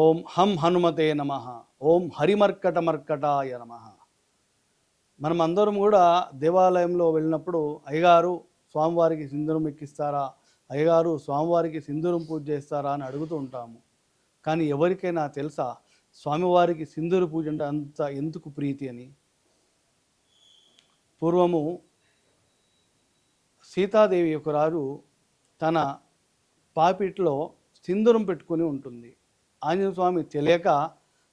ఓం హం హనుమతే నమ. ఓం హరిమర్కట మర్కటాయ నమ. మనం అందరం కూడా దేవాలయంలో వెళ్ళినప్పుడు అయ్యగారు స్వామివారికి సింధూరం ఎక్కిస్తారా? అయ్యగారు స్వామివారికి సింధూరం పూజ చేస్తారా అని అడుగుతూ ఉంటాము. కానీ ఎవరికైనా తెలుసా? స్వామివారికి సింధూర పూజ అంటే అంత ఎందుకు ప్రీతి అని? పూర్వము సీతాదేవి యొక్క రాజు తన పాపిట్లో సింధూరం పెట్టుకొని ఉంటుంది. ఆంజనేయ స్వామి తెలియక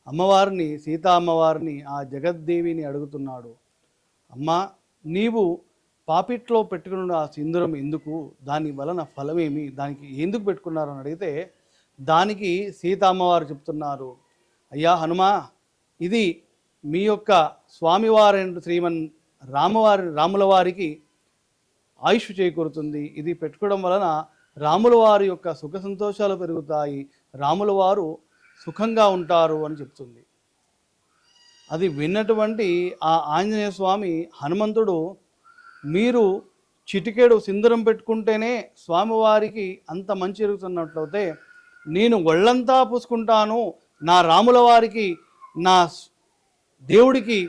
అమ్మవారిని సీతా అమ్మవారిని ఆ జగద్దేవిని అడుగుతున్నాడు. అమ్మా నీవు పాపిట్లో పెట్టుకున్న ఆ సింధూరం ఎందుకు? దాని వలన ఫలమేమి? దానికి ఎందుకు పెట్టుకున్నారు అని అడిగితే దానికి సీతా అమ్మవారు చెప్తున్నారు. అయ్యా హనుమా ఇది మీ యొక్క స్వామివారైన శ్రీమన్ రామవారి రాముల వారికి ఆయుష్ చేకూరుతుంది. ఇది పెట్టుకోవడం వలన రాముల వారి యొక్క సుఖ సంతోషాలు పెరుగుతాయి. రాముల వారు సుఖంగా ఉంటారు అని చెప్తుంది. అది విన్నటువంటి ఆ ఆంజనేయ స్వామి హనుమంతుడు మీరు చిటికెడు సింధూరం పెట్టుకుంటేనే స్వామివారికి అంత మంచి జరుగుతున్నట్లయితే నేను ఒళ్ళంతా పూసుకుంటాను నా రాముల వారికి నా దేవుడికి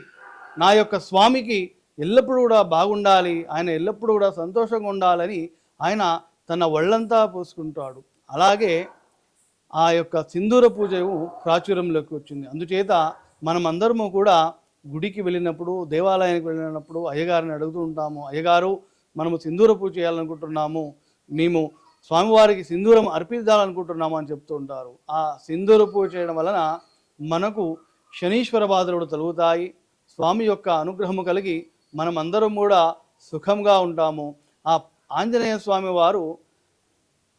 నా యొక్క స్వామికి ఎల్లప్పుడూ కూడా బాగుండాలి ఆయన ఎల్లప్పుడూ కూడా సంతోషంగా ఉండాలని ఆయన తన ఒళ్ళంతా పూసుకుంటాడు. అలాగే ఆ యొక్క సింధూర పూజ ప్రాచుర్యంలోకి వచ్చింది. అందుచేత మనమందరము కూడా గుడికి వెళ్ళినప్పుడు దేవాలయానికి వెళ్ళినప్పుడు అయ్యగారిని అడుగుతూ ఉంటాము అయ్యగారు మనము సింధూర పూజ చేయాలనుకుంటున్నాము మేము స్వామివారికి సింధూరం అర్పించాలనుకుంటున్నాము అని చెప్తూ ఉంటారు. ఆ సింధూర పూజ చేయడం వలన మనకు శనీశ్వర బాధలు తొలుగుతాయి. స్వామి యొక్క అనుగ్రహము కలిగి మనమందరం కూడా సుఖంగా ఉంటాము. ఆ ఆంజనేయ స్వామి వారు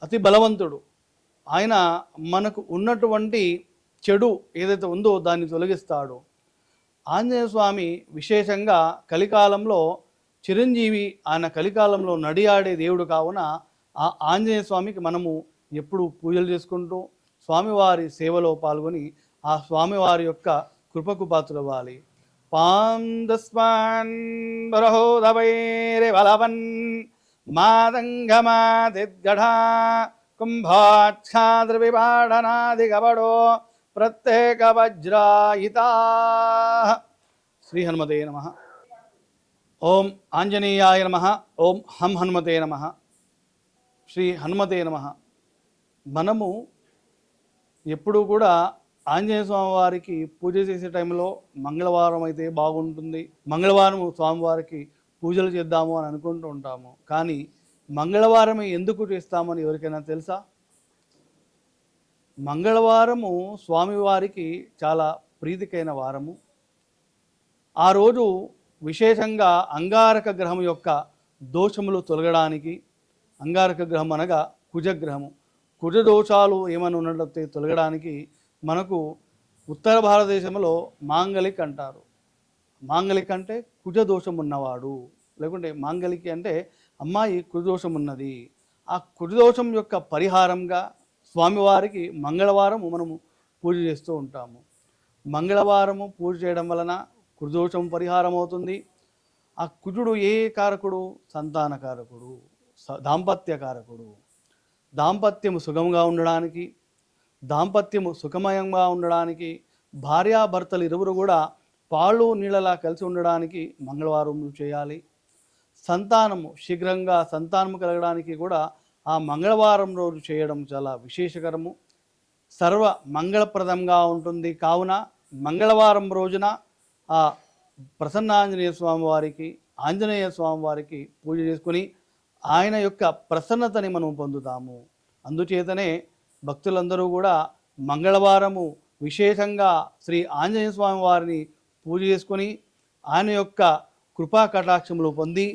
అతి బలవంతుడు. ఆయన మనకు ఉన్నటువంటి చెడు ఏదైతే ఉందో దాన్ని తొలగిస్తాడు. ఆంజనేయ స్వామి విశేషంగా కలికాలంలో చిరంజీవి ఆయన కలికాలంలో నడియాడే దేవుడు కావున ఆ ఆంజనేయ స్వామికి మనము ఎప్పుడు పూజలు చేసుకుంటూ స్వామివారి సేవలో పాల్గొని ఆ స్వామివారి యొక్క కృపకు పాత్రవ్వాలి పాందస్మాన్ బరహోదవైరే బలవన్ మాదంగమాదిద్గఢా కుంభాక్షాద్రవిపాడనాదిగబడో ప్రత్యేక వజ్రాయితా శ్రీ హనుమతే నమ. ఓం ఆంజనేయాయ నమ. ఓం హం హనుమతే నమ. శ్రీ హనుమతే నమ. మనము ఎప్పుడూ కూడా ఆంజనేయ స్వామివారికి పూజ చేసే టైంలో మంగళవారం అయితే బాగుంటుంది. మంగళవారం స్వామివారికి పూజలు చేద్దాము అని అనుకుంటూ ఉంటాము. కానీ మంగళవారం ఎందుకు చేస్తామని ఎవరికైనా తెలుసా? మంగళవారము స్వామివారికి చాలా ప్రీతికైన వారము. ఆ రోజు విశేషంగా అంగారక గ్రహం యొక్క దోషములు తొలగడానికి అంగారక గ్రహం అనగా కుజగ్రహము. కుజ దోషాలు ఏమైనా ఉన్నట్లయితే తొలగడానికి మనకు ఉత్తర భారతదేశంలో మాంగలిక్ అంటారు. మాంగలిక్ అంటే కుజ దోషం ఉన్నవాడు లేకుంటే మాంగలికి అంటే అమ్మాయి కురుదోషం ఉన్నది. ఆ కురుదోషం యొక్క పరిహారంగా స్వామివారికి మంగళవారం మనము పూజ చేస్తూ ఉంటాము. మంగళవారము పూజ చేయడం వలన కురుదోషం పరిహారం అవుతుంది ఆ కుజుడు ఏ కారకుడు? సంతానకారకుడు స- దాంపత్యకారకుడు దాంపత్యము సుఖంగా ఉండడానికి దాంపత్యము సుఖమయంగా ఉండడానికి భార్యాభర్తలు ఇరువురు కూడా పాలు నీళ్ళలా కలిసి ఉండడానికి మంగళవారం చేయాలి. సంతానము శీఘ్రంగా సంతానము కలగడానికి కూడా ఆ మంగళవారం రోజు చేయడం చాలా విశేషకరము. సర్వ మంగళప్రదంగా ఉంటుంది. కావున మంగళవారం రోజున ఆ ప్రసన్నాంజనేయ స్వామి వారికి ఆంజనేయ స్వామి వారికి పూజ చేసుకుని ఆయన యొక్క ప్రసన్నతని మనం పొందుతాము. అందుచేతనే భక్తులందరూ కూడా మంగళవారము విశేషంగా శ్రీ ఆంజనేయ స్వామి వారిని పూజ చేసుకొని ఆయన యొక్క కృపా కటాక్షములు పొంది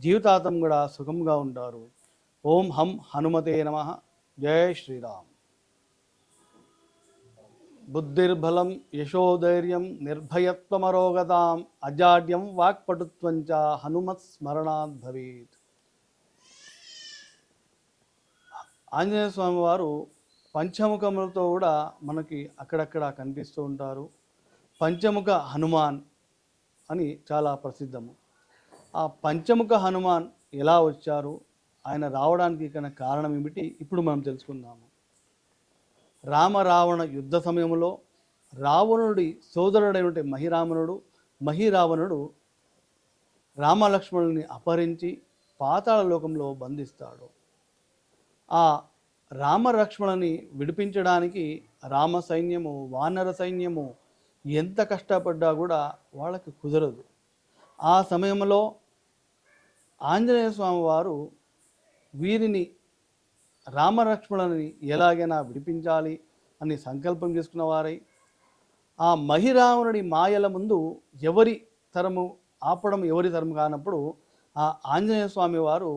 జీవితాంతం కూడా సుఖంగా ఉంటారు. ఓం హం హనుమతే నమ. జయ శ్రీరామ్. బుద్ధిర్బలం యశోధైర్యం నిర్భయత్వమరోగతాం అజాడ్యం వాక్పటుత్వంచ హనుమత్ స్మరణాత్ భవేత్. ఆంజనేయ స్వామి వారు పంచముఖములతో కూడా మనకి అక్కడక్కడ కనిపిస్తూ ఉంటారు. పంచముఖ హనుమాన్ అని చాలా ప్రసిద్ధము. ఆ పంచముఖ హనుమాన్ ఎలా వచ్చారు? ఆయన రావడానికి కన్నా కారణం ఏమిటి? ఇప్పుడు మనం తెలుసుకుందాము. రామరావణ యుద్ధ సమయంలో రావణుడి సోదరుడైనటువంటి మహిరావణుడు మహిరావణుడు రామలక్ష్మణుని అపహరించి పాతాళ లోకంలో బంధిస్తాడు. ఆ రామలక్ష్మణుని విడిపించడానికి రామ సైన్యము వానర సైన్యము ఎంత కష్టపడ్డా కూడా వాళ్ళకి కుదరదు. ఆ సమయంలో ఆంజనేయ స్వామి వారు వీరిని రామలక్ష్మణుని ఎలాగైనా విడిపించాలి అని సంకల్పం చేసుకున్న వారై ఆ మహిరావణుడి మాయల ముందు ఎవరి తరము ఆపడం ఎవరి తరము కానప్పుడు ఆ ఆంజనేయ స్వామి వారు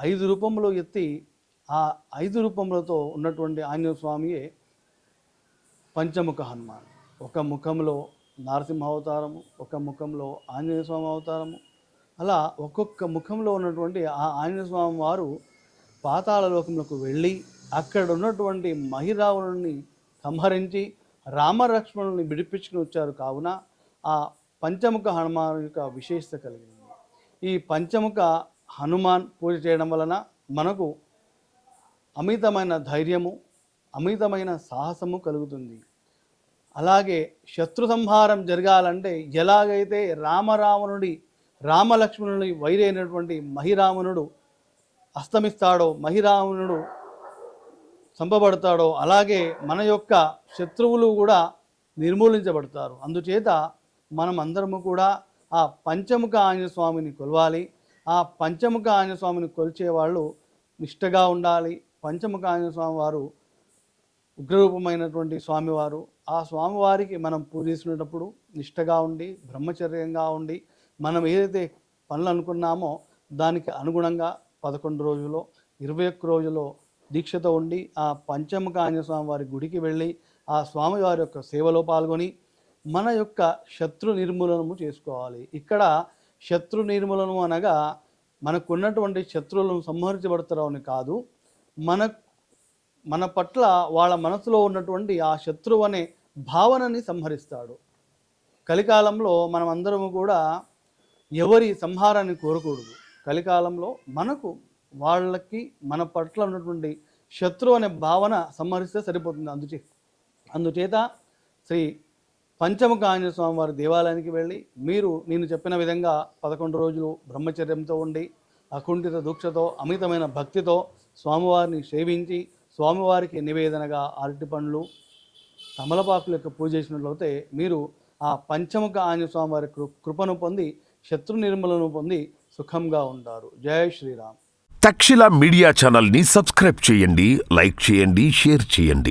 ఐదు రూపంలో ఎత్తి ఆ ఐదు రూపములతో ఉన్నటువంటి ఆంజనేయ స్వామియే పంచముఖ హనుమాన్. ఒక ముఖంలో నరసింహ అవతారము ఒక ముఖంలో ఆంజనేయ స్వామి అవతారము అలా ఒక్కొక్క ముఖంలో ఉన్నటువంటి ఆ ఆంజనేయ స్వామి వారు పాతాళలోకంలోకి వెళ్ళి అక్కడ ఉన్నటువంటి మహిరావణుని సంహరించి రామలక్ష్మణుని విడిపించుకుని వచ్చారు. కావున ఆ పంచముఖ హనుమాన్ యొక్క విశేషత కలిగింది. ఈ పంచముఖ హనుమాన్ పూజ చేయడం వలన మనకు అమితమైన ధైర్యము అమితమైన సాహసము కలుగుతుంది. అలాగే శత్రు సంహారం జరగాలంటే ఎలాగైతే రామరావణుడి రామలక్ష్మణుని వైరైనటువంటి మహిరావణుడు అస్తమిస్తాడో మహిరావణుడు చంపబడతాడో అలాగే మన యొక్క శత్రువులు కూడా నిర్మూలించబడతారు. అందుచేత మనం అందరము కూడా ఆ పంచముఖ ఆంజనేయ స్వామిని కొలవాలి. ఆ పంచముఖ ఆంజనేయ స్వామిని కొలిచే వాళ్ళు నిష్టగా ఉండాలి. పంచముఖ ఆంజనేయ స్వామి వారు ఉగ్రరూపమైనటువంటి స్వామివారు. ఆ స్వామివారికి మనం పూజిస్తున్నప్పుడు నిష్టగా ఉండి బ్రహ్మచర్యంగా ఉండి మనం ఏదైతే పనులు అనుకున్నామో దానికి అనుగుణంగా పదకొండు రోజులో ఇరవై ఒక్క రోజులో దీక్షతో ఉండి ఆ పంచముఖ ఆంజనేయ వారి గుడికి వెళ్ళి ఆ స్వామివారి యొక్క సేవలో పాల్గొని మన యొక్క శత్రు నిర్మూలనము చేసుకోవాలి. ఇక్కడ శత్రు నిర్మూలనము అనగా మనకున్నటువంటి శత్రువులను సంహరించబడతారని అని కాదు మన మన పట్ల వాళ్ళ మనసులో ఉన్నటువంటి ఆ శత్రువు అనే భావనని సంహరిస్తాడు. కలికాలంలో మనం అందరము కూడా ఎవరి సంహారాన్ని కోరకూడదు. కలికాలంలో మనకు వాళ్ళకి మన పట్ల ఉన్నటువంటి శత్రువు అనే భావన సంహరిస్తే సరిపోతుంది. అందుచే అందుచేత శ్రీ పంచముఖ ఆంజనేయ స్వామి వారి దేవాలయానికి వెళ్ళి మీరు నేను చెప్పిన విధంగా పదకొండు రోజులు బ్రహ్మచర్యంతో ఉండి అకుంఠిత దీక్షతో అమితమైన భక్తితో స్వామివారిని సేవించి స్వామివారికి నివేదనగా అరటి పండ్లు తమలపాకుల యొక్క పూజ చేసినట్లయితే మీరు ఆ పంచముఖ ఆంజనేయ స్వామివారి కృ కృపను పొంది శత్రు నిర్మూలన పొంది సుఖంగా ఉంటారు. జయ శ్రీరామ్. తక్షిల మీడియా ఛానల్ని సబ్స్క్రైబ్ చేయండి లైక్ చేయండి షేర్ చేయండి.